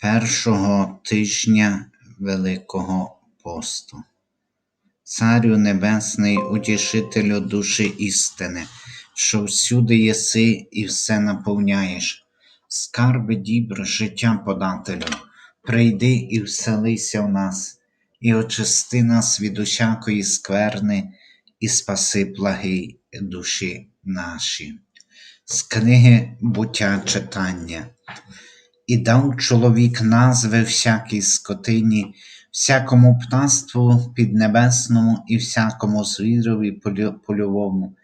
Першого тижня Великого посту. Царю Небесний, утішителю душі істини, що всюди єси і все наповняєш, скарби дібр життя подателю, прийди і вселися в нас, і очисти нас від усякої скверни, і спаси благи душі наші. З книги буття читання. І дав чоловік назви всякій скотині, всякому птаству піднебесному і всякому звірові польовому,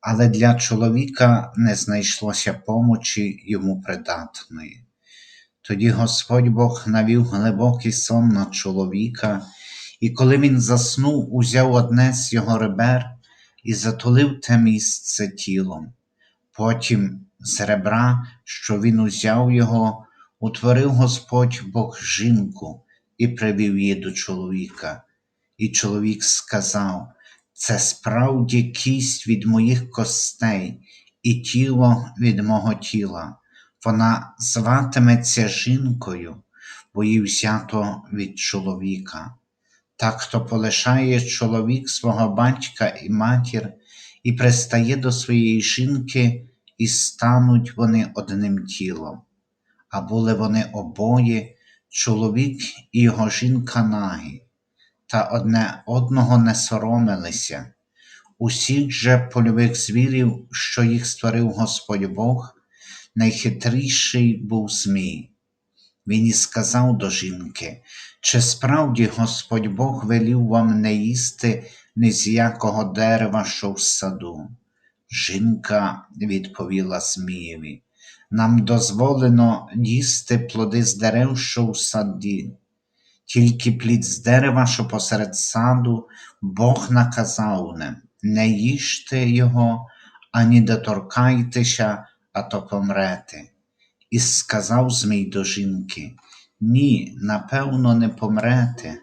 але для чоловіка не знайшлося помочі йому придатної. Тоді Господь Бог навів глибокий сон на чоловіка, і коли він заснув, узяв одне з його ребер і затулив те місце тілом. Потім з ребра, що він узяв його, утворив Господь Бог жінку і привів її до чоловіка. І чоловік сказав: Це справді кість від моїх костей і тіло від мого тіла. Вона зватиметься жінкою, бо їй взято від чоловіка. Так хто полишає чоловік свого батька і матір і пристає до своєї жінки, і стануть вони одним тілом а були вони обоє, чоловік і його жінка нагі, та одне одного не соромилися. Усіх же польових звірів, що їх створив Господь Бог, найхитріший був Змій. Він і сказав до жінки, чи справді Господь Бог велів вам не їсти ні з якого дерева, що в саду? Жінка відповіла Змієві, нам дозволено їсти плоди з дерев, що у саді, тільки плід з дерева, що посеред саду, Бог наказав нам, не їжте його, ані доторкайтеся, а то помрете. І сказав Змій до жінки: Ні, напевно, не помрете,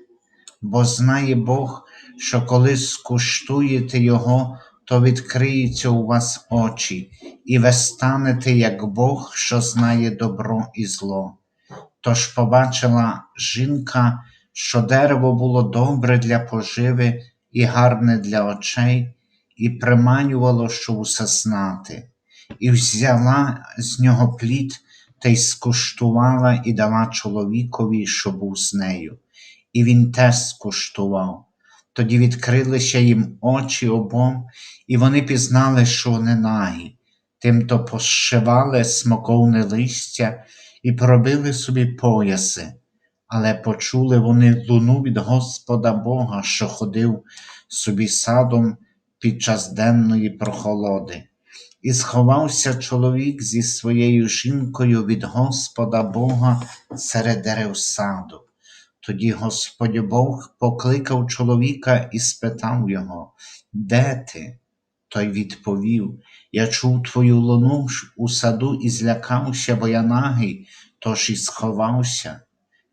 бо знає Бог, що коли скуштуєте його, то відкриються у вас очі, і ви станете, як Бог, що знає добро і зло. Тож побачила жінка, що дерево було добре для поживи і гарне для очей, і приманювало, що усе знати, і взяла з нього плід та й скуштувала і дала чоловікові, що був з нею, і він теж скуштував. Тоді відкрилися їм очі обом, і вони пізнали, що вони нагі, тимто пошивали смоковне листя і пробили собі пояси, але почули вони луну від Господа Бога, що ходив собі садом під час денної прохолоди. І сховався чоловік зі своєю жінкою від Господа Бога серед дерев саду. Тоді Господь Бог покликав чоловіка і спитав його, де ти? Той відповів: Я чув твою луну у саду і злякався, бо я нагий, тож і сховався.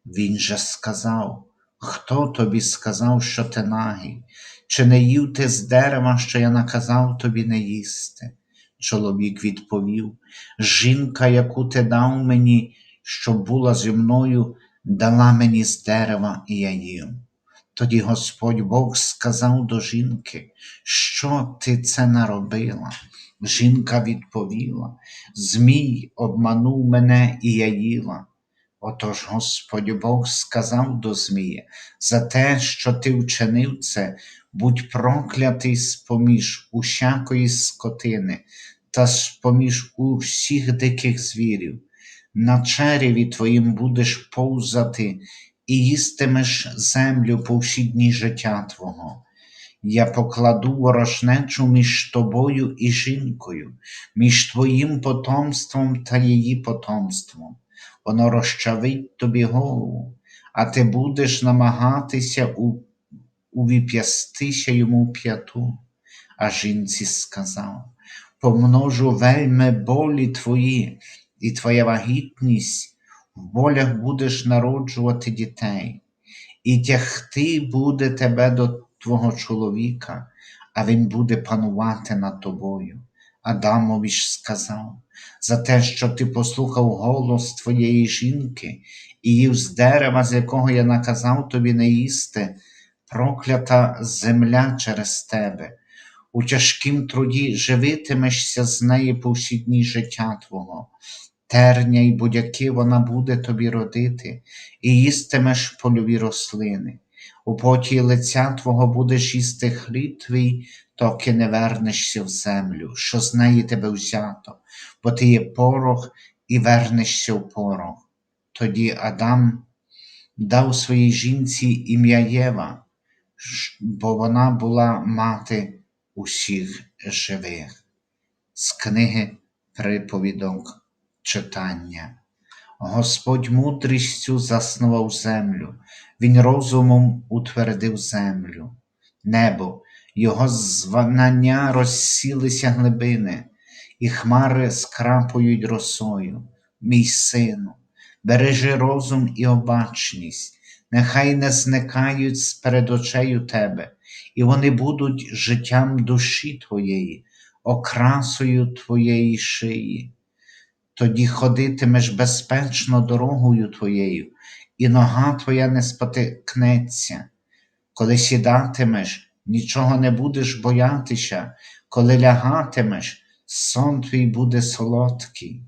Він же сказав: Хто тобі сказав, що ти нагий? Чи не їв ти з дерева, що я наказав тобі не їсти? Чоловік відповів: Жінка, яку ти дав мені, щоб була зі мною, дала мені з дерева і я їм. Тоді Господь Бог сказав до жінки, що ти це наробила? Жінка відповіла, Змій обманув мене і я їла. Отож Господь Бог сказав до Змія, за те, що ти вчинив це, будь проклятий з-поміж усякої скотини та з-поміж усіх диких звірів на череві твоїм будеш повзати і їстимеш землю по всі дні життя Твого. Я покладу ворожнечу між тобою і жінкою, між твоїм потомством та її потомством. Воно розчавить тобі голову, а ти будеш намагатися увіп'ястися йому п'яту. А жінці сказав: Помножу вельми болі твої, і твоя вагітність в болях будеш народжувати дітей, і тягти буде тебе до твого чоловіка, а він буде панувати над тобою. Адамові ж сказав: за те, що ти послухав голос твоєї жінки і їв з дерева, з якого я наказав тобі не їсти, проклята земля через тебе. У тяжкім труді живитимешся з неї по всі дні життя твого. Терня й будяки вона буде тобі родити, і їстимеш польові рослини. У поті лиця твого будеш їсти хліб твій, доки не вернешся в землю, що з неї тебе взято, бо ти є порох і вернешся в порох. Тоді Адам дав своїй жінці ім'я Єва, бо вона була мати усіх живих. З книги Приповідок читання. Господь мудрістю заснував землю, Він розумом утвердив землю, небо, його звання розсілися глибини, і хмари скрапують росою. Мій сину, бережи розум і обачність, нехай не зникають перед очею тебе, і вони будуть життям душі твоєї, окрасою твоєї шиї. Тоді ходитимеш безпечно дорогою твоєю, і нога твоя не спотикнеться. Коли сідатимеш, нічого не будеш боятися, коли лягатимеш, сон твій буде солодкий.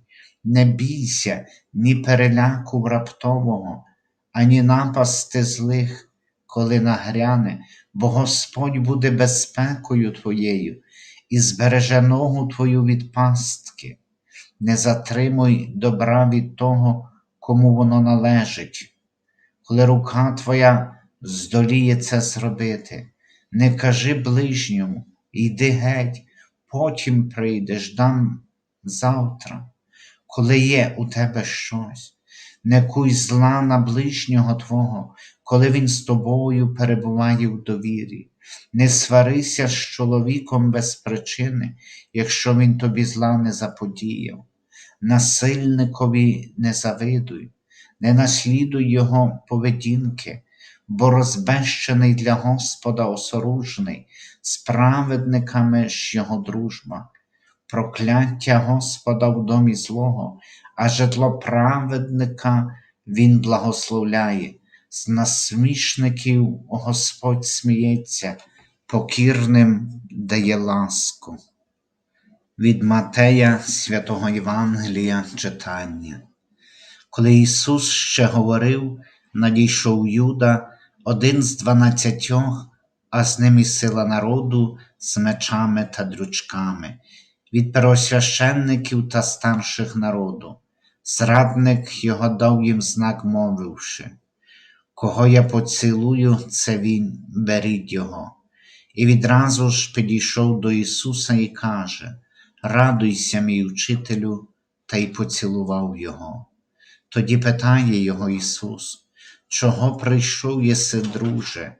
Не бійся ні переляку раптового, ані напасти злих, коли нагряне, бо Господь буде безпекою твоєю і збереже ногу твою від пастки не затримуй добра від того, кому воно належить. Коли рука твоя здоліє це зробити, не кажи ближньому, йди геть, потім прийдеш, дам завтра, коли є у тебе щось. Не куй зла на ближнього Твого, коли він з тобою перебуває в довірі. Не сварися з чоловіком без причини, якщо він тобі зла не заподіяв. Насильникові не завидуй, не наслідуй його поведінки, бо розбещений для Господа осоружний, з ж його дружба. Прокляття Господа в домі злого, а житло праведника він благословляє. З насмішників Господь сміється, покірним дає ласку. Від Матея святого Євангелія читання. Коли Ісус ще говорив, надійшов Юда, один з дванадцятьох, а з ним і сила народу з мечами та дрючками, від первосвященників та старших народу. Зрадник його дав їм знак, мовивши, Кого я поцілую, це він, беріть його. І відразу ж підійшов до Ісуса і каже, Радуйся, мій учителю, та й поцілував його. Тоді питає його Ісус, чого прийшов єси, друже?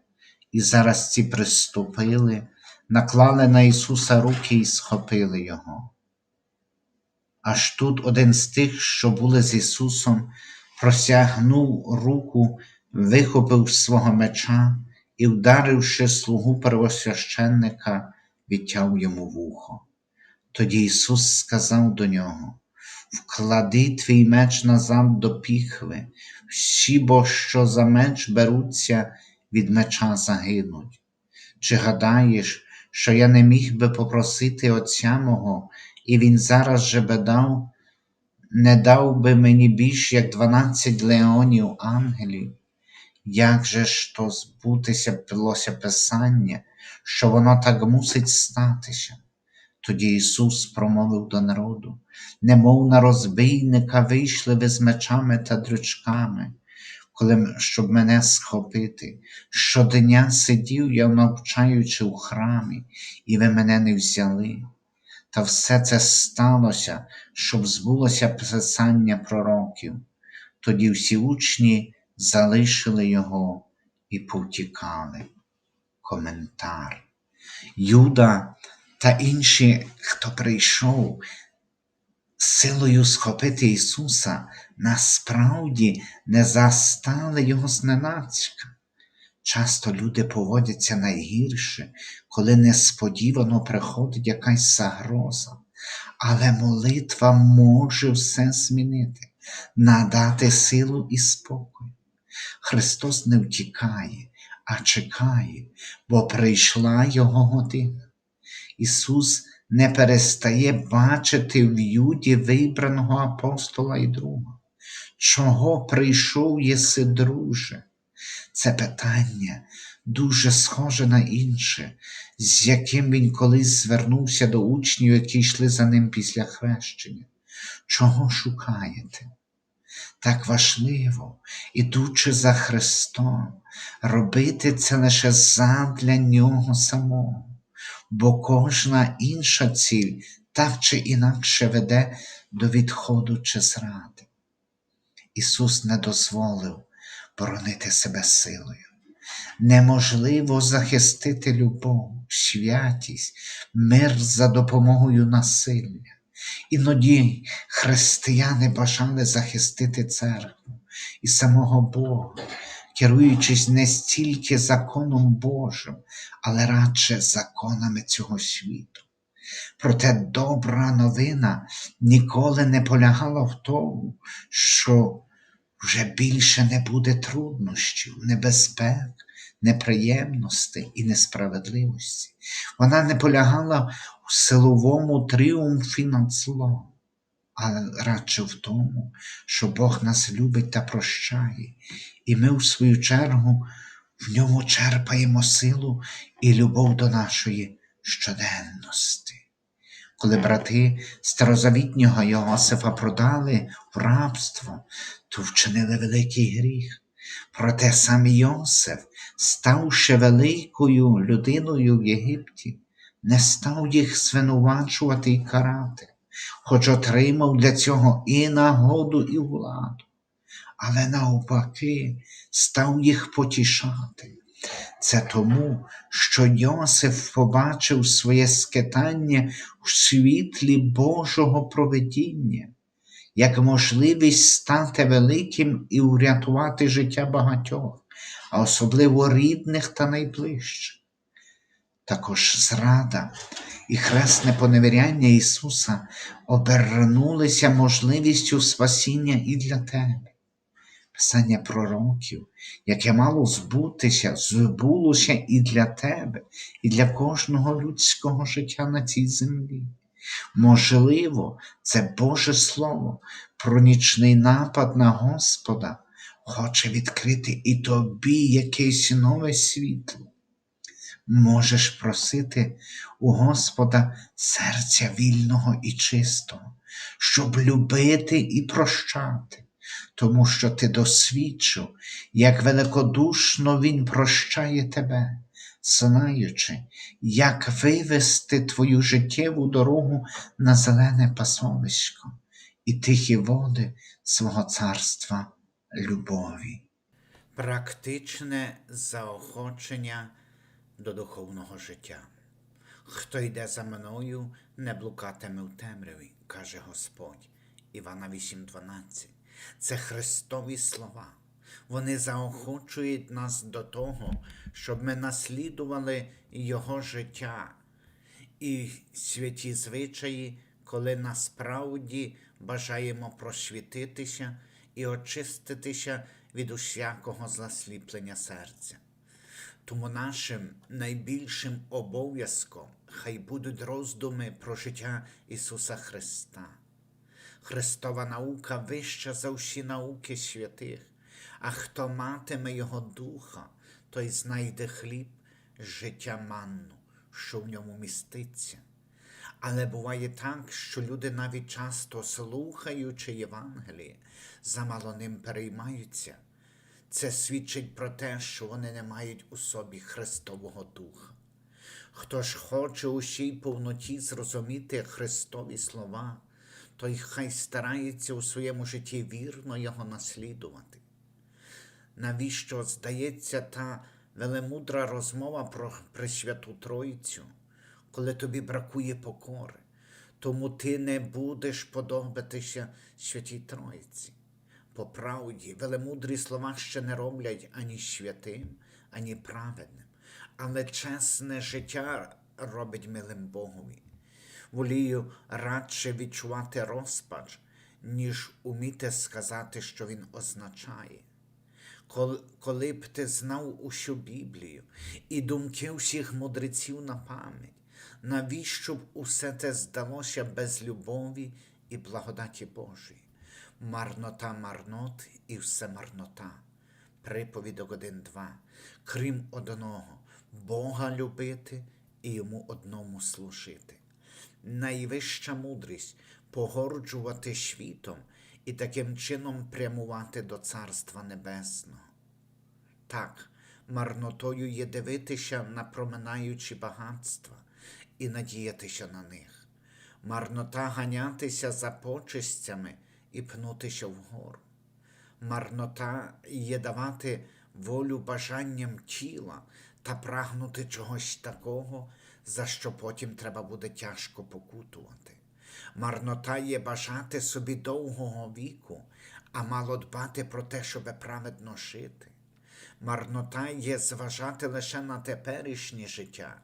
І зараз ці приступили, наклали на Ісуса руки і схопили Його. Аж тут один з тих, що були з Ісусом, просягнув руку, вихопив свого меча і, вдаривши слугу первосвященника, відтяв йому вухо. Тоді Ісус сказав до нього: Вклади твій меч назад до піхви, всі бо що за меч беруться, від меча загинуть. Чи гадаєш, що я не міг би попросити Отця мого, і Він зараз же би дав, не дав би мені більш як дванадцять леонів ангелів? Як же ж то збутися пилося Писання, що воно так мусить статися? Тоді Ісус промовив до народу, немов на розбійника вийшли ви з мечами та дрючками, коли, щоб мене схопити. Щодня сидів я, навчаючи у храмі, і ви мене не взяли. Та все це сталося, щоб збулося писання пророків. Тоді всі учні залишили його і повтікали. Коментар. Юда та інші, хто прийшов силою схопити Ісуса, насправді не застали Його зненацька. Часто люди поводяться найгірше, коли несподівано приходить якась загроза, Але молитва може все змінити, надати силу і спокій. Христос не втікає, а чекає, бо прийшла Його година. Ісус не перестає бачити в Юді вибраного апостола і друга. Чого прийшов єси, друже? Це питання дуже схоже на інше, з яким він колись звернувся до учнів, які йшли за ним після хрещення. Чого шукаєте? Так важливо, ідучи за Христом, робити це лише задля Нього самого, бо кожна інша ціль так чи інакше веде до відходу чи зради. Ісус не дозволив боронити себе силою. Неможливо захистити любов, святість, мир за допомогою насилля. Іноді християни бажали захистити церкву і самого Бога, керуючись не стільки законом Божим, але радше законами цього світу. Проте добра новина ніколи не полягала в тому, що вже більше не буде труднощів, небезпек, неприємностей і несправедливості. Вона не полягала у силовому тріумфі над злом, а радше в тому, що Бог нас любить та прощає, і ми, в свою чергу, в ньому черпаємо силу і любов до нашої щоденності. Коли брати старозавітнього Йосифа продали в рабство, то вчинили великий гріх. Проте сам Йосиф, ставши великою людиною в Єгипті, не став їх звинувачувати і карати, хоч отримав для цього і нагоду, і владу, але навпаки став їх потішати. Це тому, що Йосиф побачив своє скитання у світлі Божого провидіння, як можливість стати великим і врятувати життя багатьох, а особливо рідних та найближчих. Також зрада і хресне поневіряння Ісуса обернулися можливістю спасіння і для тебе. Писання пророків, яке мало збутися, збулося і для тебе, і для кожного людського життя на цій землі. Можливо, це Боже Слово про нічний напад на Господа хоче відкрити і тобі якесь нове світло. Можеш просити у Господа серця вільного і чистого, щоб любити і прощати тому що ти досвідчив, як великодушно Він прощає тебе, знаючи, як вивести твою життєву дорогу на зелене пасовисько і тихі води свого царства любові. Практичне заохочення до духовного життя. Хто йде за мною, не блукатиме в темряві, каже Господь. Івана 8:12. Це Христові слова. Вони заохочують нас до того, щоб ми наслідували Його життя і святі звичаї, коли насправді бажаємо просвітитися і очиститися від усякого засліплення серця. Тому нашим найбільшим обов'язком хай будуть роздуми про життя Ісуса Христа. Христова наука вища за всі науки святих, а хто матиме Його духа, той знайде хліб, життя манну, що в ньому міститься. Але буває так, що люди навіть часто слухаючи Євангеліє, замало ним переймаються. Це свідчить про те, що вони не мають у собі Христового Духа. Хто ж хоче у всій повноті зрозуміти Христові слова, той хай старається у своєму житті вірно його наслідувати. Навіщо здається та велемудра розмова про Пресвяту Тройцю, коли тобі бракує покори, тому ти не будеш подобатися Святій Тройці. По правді, велемудрі слова ще не роблять ані святим, ані праведним, але чесне життя робить милим Богові. волію радше відчувати розпач, ніж уміти сказати, що він означає. Кол- Коли б ти знав усю Біблію і думки всіх мудреців на пам'ять, навіщо б усе це здалося без любові і благодаті Божої? Марнота марнот і все марнота. Приповідок 1.2. Крім одного, Бога любити і йому одному служити. Найвища мудрість погорджувати світом і таким чином прямувати до Царства Небесного. Так, марнотою є дивитися на проминаючі багатства і надіятися на них. Марнота ганятися за почестями і пнутися вгору. Марнота є давати волю бажанням тіла та прагнути чогось такого, за що потім треба буде тяжко покутувати. Марнота є бажати собі довгого віку, а мало дбати про те, щоб праведно жити. Марнота є зважати лише на теперішнє життя,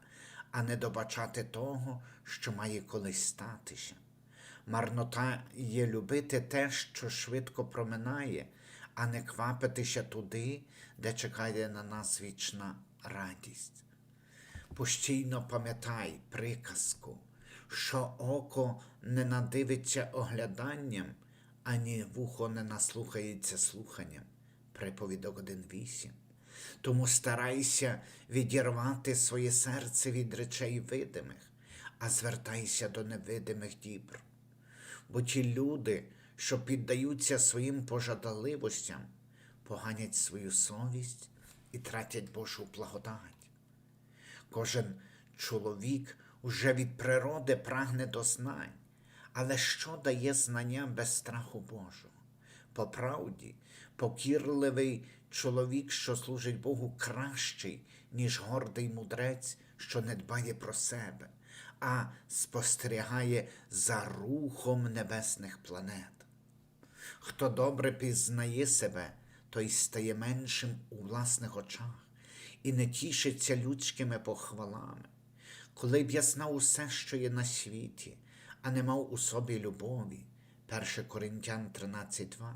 а не добачати того, що має колись статися. Марнота є любити те, що швидко проминає, а не квапитися туди, де чекає на нас вічна радість. Постійно пам'ятай приказку, що око не надивиться огляданням, ані вухо не наслухається слуханням. Приповідок 1.8. Тому старайся відірвати своє серце від речей видимих, а звертайся до невидимих дібр. Бо ті люди, що піддаються своїм пожадливостям, поганять свою совість і тратять Божу благодать. Кожен чоловік уже від природи прагне до знань, але що дає знання без страху Божого? По правді, покірливий чоловік, що служить Богу, кращий, ніж гордий мудрець, що не дбає про себе, а спостерігає за рухом небесних планет. Хто добре пізнає себе, той стає меншим у власних очах і не тішиться людськими похвалами. Коли б я знав усе, що є на світі, а не мав у собі любові, 1 Коринтян 13.2,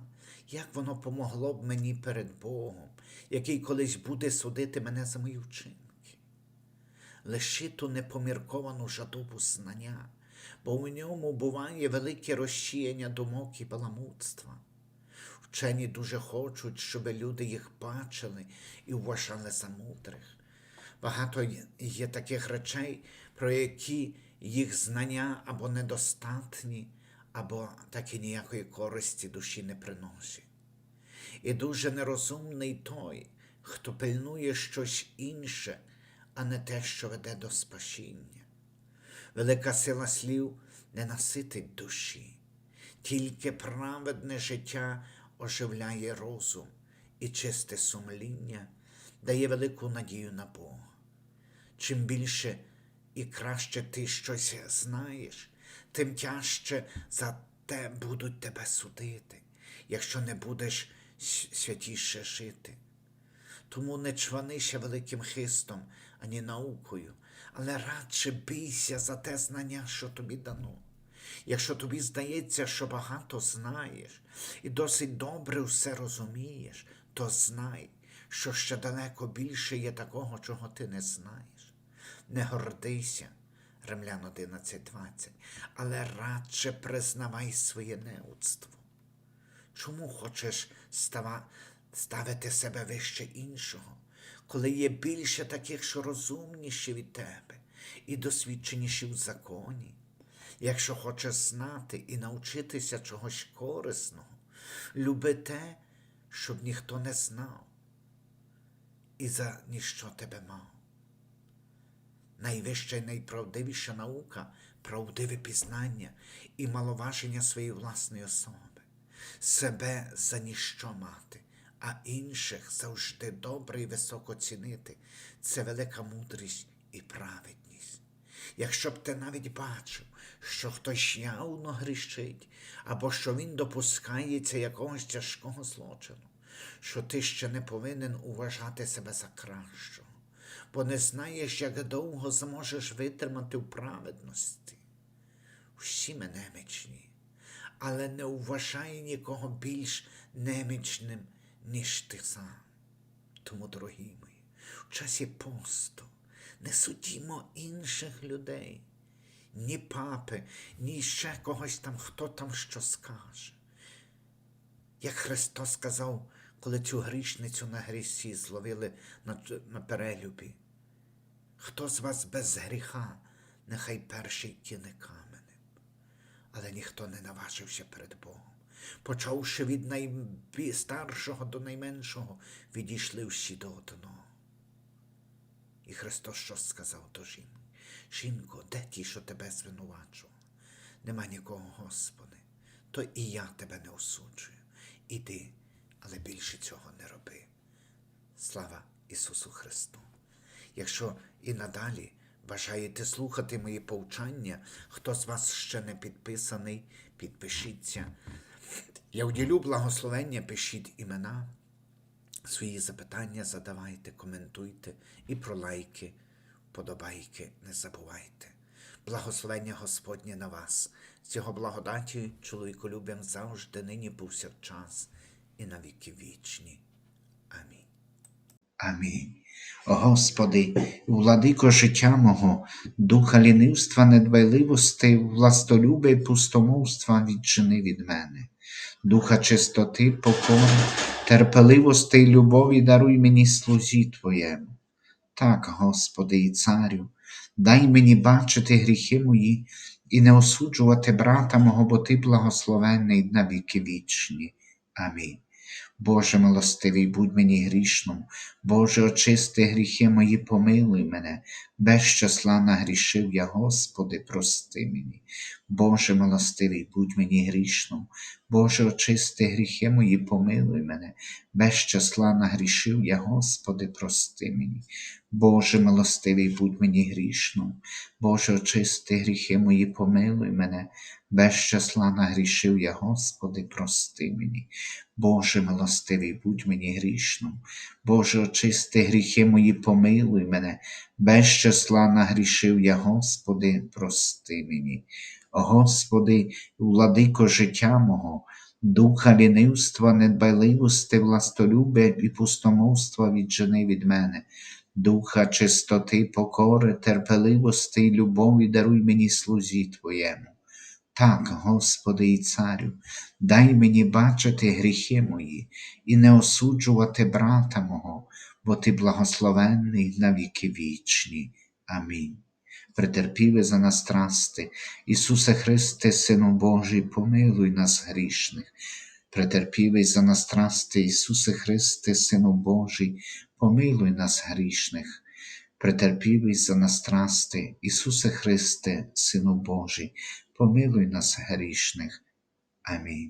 як воно помогло б мені перед Богом, який колись буде судити мене за мої вчинки? Лиши ту непомірковану жадобу знання, бо в ньому буває велике розчіяння думок і баламутства. Вчені дуже хочуть, щоб люди їх бачили і вважали за мудрих. Багато є таких речей, про які їх знання або недостатні, або так і ніякої користі душі не приносять. І дуже нерозумний той, хто пильнує щось інше, а не те, що веде до спасіння. Велика сила слів не наситить душі, тільки праведне життя оживляє розум і чисте сумління дає велику надію на Бога. Чим більше і краще ти щось знаєш, тим тяжче за те будуть тебе судити, якщо не будеш святіше жити. Тому не чванися великим хистом, ані наукою, але радше бійся за те знання, що тобі дано. Якщо тобі здається, що багато знаєш і досить добре все розумієш, то знай, що ще далеко більше є такого, чого ти не знаєш. Не гордися, Римлян 11.20, але радше признавай своє неудство. Чому хочеш става, ставити себе вище іншого, коли є більше таких, що розумніші від тебе і досвідченіші в законі? Якщо хочеш знати і навчитися чогось корисного, люби те, щоб ніхто не знав і за ніщо тебе мав. Найвища і найправдивіша наука правдиве пізнання і маловаження своєї власної особи, себе за ніщо мати, а інших завжди добре і високо цінити це велика мудрість і праведність. Якщо б ти навіть бачив, що хтось явно грішить, або що він допускається якогось тяжкого злочину, що ти ще не повинен уважати себе за кращого, бо не знаєш, як довго зможеш витримати в праведності. всі ми немічні, але не вважай нікого більш немічним, ніж ти сам. Тому, дорогі мої, в часі посту не судімо інших людей, ні папи, ні ще когось там, хто там що скаже. Як Христос сказав, коли цю грішницю на грісі зловили на, на перелюбі. Хто з вас без гріха, нехай перший кине каменем. Але ніхто не наважився перед Богом. Почавши від найстаршого до найменшого, відійшли всі до одного. І Христос щось сказав до жінки. Жінко, де ті, що тебе звинувачували? Нема нікого, Господи, то і я тебе не осуджую. Іди, але більше цього не роби. Слава Ісусу Христу! Якщо і надалі бажаєте слухати мої повчання, хто з вас ще не підписаний, підпишіться. Я уділю благословення, пишіть імена, свої запитання задавайте, коментуйте і про лайки, подобайки не забувайте. Благословення Господнє на вас, з його благодаті чоловіколюбям завжди нині повсякчас і на віки вічні. Амінь. Амінь. Господи, владико життя мого, духа лінивства, недбайливости, властолюбя й пустомовства відчини від мене. Духа чистоти, покори, терпеливости й любові даруй мені слузі Твоєму. Так, Господи і Царю, дай мені бачити гріхи мої і не осуджувати брата мого, бо Ти благословенний на віки вічні. Амінь. Боже милостивий, будь мені грішним, Боже, очисти гріхи мої, помилуй мене, без числа нагрішив я, Господи, прости мені. Боже милостивий, будь мені грішним, Боже, очисти гріхи мої, помилуй мене, без числа нагрішив я, Господи, прости мені. Боже милостивий, будь мені грішним, Боже, очисти гріхи мої, помилуй мене, без числа нагрішив я, Господи, прости мені. Боже милостивий, будь мені грішним. Боже, очисти гріхи мої, помилуй мене, без числа нагрішив я, Господи, прости мені. Господи, владико життя мого, духа лінивства, недбайливости, властолюбя і пустомовства віджени від мене. Духа чистоти, покори, терпеливости і любові даруй мені слузі Твоєму. Так, Господи і Царю, дай мені бачити гріхи мої і не осуджувати брата мого, бо Ти благословенний на віки вічні. Амінь. Претерпіве за нас страсти, Ісусе Христе, Сину Божий, помилуй нас грішних. Претерпівий за нас страсти, Ісусе Христе, Сину Божий, помилуй нас грішних. Претерпівий за нас страсти, Ісусе Христе, Сину Божий, помилуй нас грішних. Амінь.